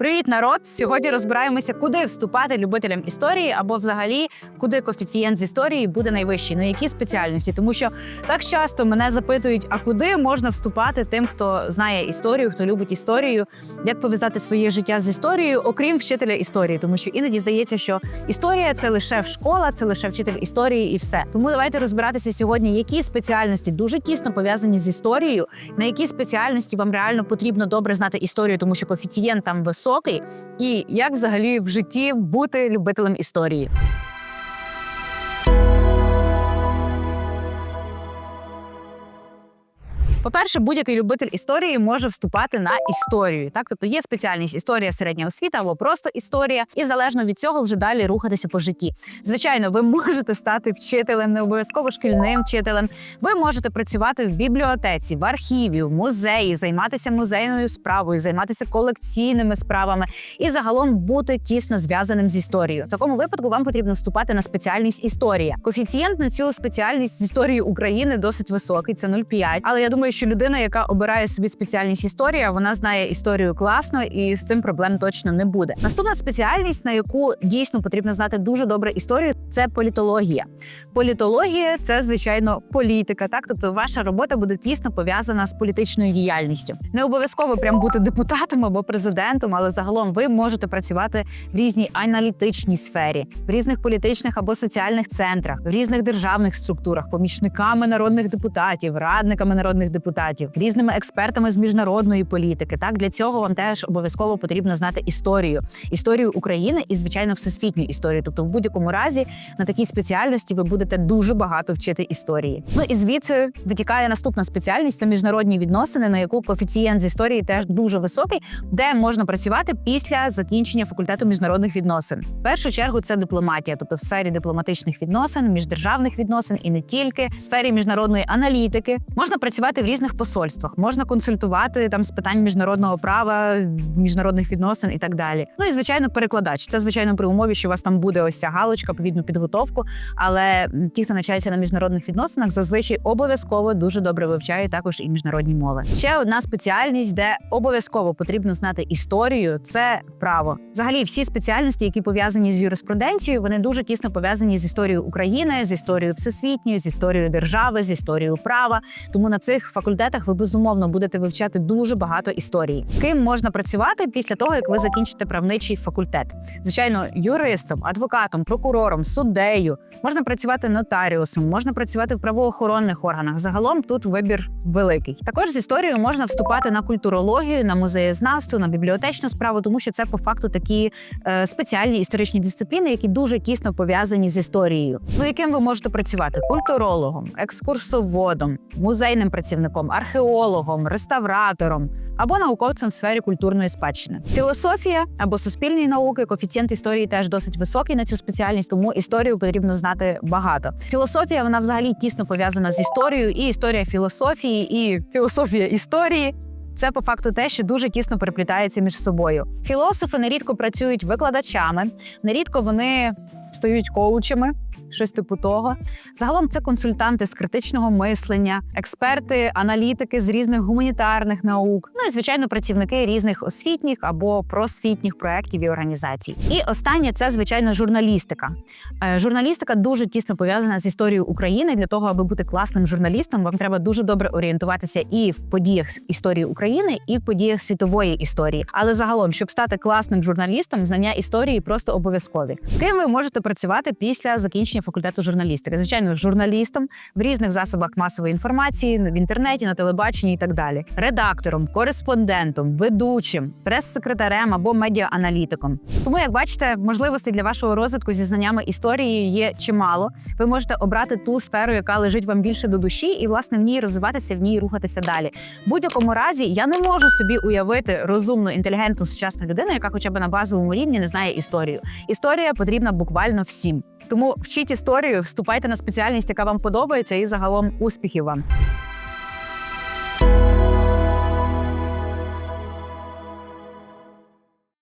Привіт, народ! Сьогодні розбираємося, куди вступати любителям історії, або взагалі куди коефіцієнт з історії буде найвищий, на які спеціальності. Тому що так часто мене запитують, а куди можна вступати тим, хто знає історію, хто любить історію, як пов'язати своє життя з історією, окрім вчителя історії, тому що іноді здається, що історія це лише школа, це лише вчитель історії і все. Тому давайте розбиратися сьогодні, які спеціальності дуже тісно пов'язані з історією, на які спеціальності вам реально потрібно добре знати історію, тому що коефіцієнт там високий, і як взагалі в житті бути любителем історії. По-перше, будь-який любитель історії може вступати на історію. Так, тобто є спеціальність історія середня освіта або просто історія, і залежно від цього вже далі рухатися по житті. Звичайно, ви можете стати вчителем, не обов'язково шкільним вчителем. Ви можете працювати в бібліотеці, в архіві, в музеї, займатися музейною справою, займатися колекційними справами і загалом бути тісно зв'язаним з історією. В такому випадку вам потрібно вступати на спеціальність історія. Коефіцієнт на цю спеціальність з історії України досить високий, це 0,5. Але я думаю, що людина, яка обирає собі спеціальність історія, вона знає історію класно і з цим проблем точно не буде. Наступна спеціальність, на яку дійсно потрібно знати дуже добре історію, це політологія. Політологія це звичайно політика. Так, тобто ваша робота буде тісно пов'язана з політичною діяльністю. Не обов'язково прям бути депутатом або президентом, але загалом ви можете працювати в різній аналітичній сфері, в різних політичних або соціальних центрах, в різних державних структурах, помічниками народних депутатів, радниками народних депутатів, різними експертами з міжнародної політики. Так для цього вам теж обов'язково потрібно знати історію, історію України і звичайно всесвітню історію. Тобто, в будь-якому разі на такій спеціальності ви будете дуже багато вчити історії. Ну і звідси витікає наступна спеціальність це міжнародні відносини, на яку коефіцієнт з історії теж дуже високий, де можна працювати після закінчення факультету міжнародних відносин. В першу чергу це дипломатія, тобто в сфері дипломатичних відносин, міждержавних відносин і не тільки в сфері міжнародної аналітики можна працювати в різних посольствах, можна консультувати там з питань міжнародного права, міжнародних відносин і так далі. Ну і звичайно, перекладач. Це звичайно при умові, що у вас там буде ось ця галочка, відповідну підготовку. Але ті, хто навчається на міжнародних відносинах, зазвичай обов'язково дуже добре вивчають також і міжнародні мови. Ще одна спеціальність, де обов'язково потрібно знати історію, це право. Взагалі, всі спеціальності, які пов'язані з юриспруденцією, вони дуже тісно пов'язані з історією України, з історією всесвітньою, з історією держави, з історією права. Тому на цих факультетах ви безумовно будете вивчати дуже багато історії. Ким можна працювати після того, як ви закінчите правничий факультет? Звичайно, юристом, адвокатом, прокурором, суддею можна працювати нотаріусом, можна працювати в правоохоронних органах. Загалом тут вибір великий. Також з історією можна вступати на культурологію, на музеєзнавство, на бібліотечну справу, тому що це по факту такі е, спеціальні історичні дисципліни, які дуже тісно пов'язані з історією. Ну яким ви можете працювати культурологом, екскурсоводом, музейним працівником, археологом, реставратором або науковцем в сфері культурної спадщини. Філософія або суспільні науки, коефіцієнт історії теж досить високий на цю спеціальність, тому історію потрібно знати багато. Філософія вона взагалі тісно пов'язана з історією, і історія філософії, і філософія історії. Це по факту те, що дуже тісно переплітається між собою. Філософи нерідко працюють викладачами, нерідко вони стають коучами. Щось типу того. Загалом це консультанти з критичного мислення, експерти, аналітики з різних гуманітарних наук, ну і звичайно працівники різних освітніх або просвітніх проєктів і організацій. І останнє це звичайно журналістика. Е, Журналістика дуже тісно пов'язана з історією України. Для того, аби бути класним журналістом, вам треба дуже добре орієнтуватися і в подіях історії України, і в подіях світової історії. Але загалом, щоб стати класним журналістом, знання історії просто обов'язкові. Ким ви можете працювати після закінчення факультету журналістики? Звичайно, журналістом в різних засобах масової інформації, в інтернеті, на телебаченні і так далі, редактором, кореспондентом, ведучим, прес-секретарем або медіа-аналітиком. Тому, як бачите, можливостей для вашого розвитку зі знаннями історії є чимало. Ви можете обрати ту сферу, яка лежить вам більше до душі, і власне в ній розвиватися, в ній рухатися далі. В будь-якому разі я не можу собі уявити розумну, інтелігентну сучасну людину, яка хоча б на базовому рівні не знає історію. Історія потрібна буквально всім. Тому вчіть історію, вступайте на спеціальність, яка вам подобається, і загалом успіхів вам.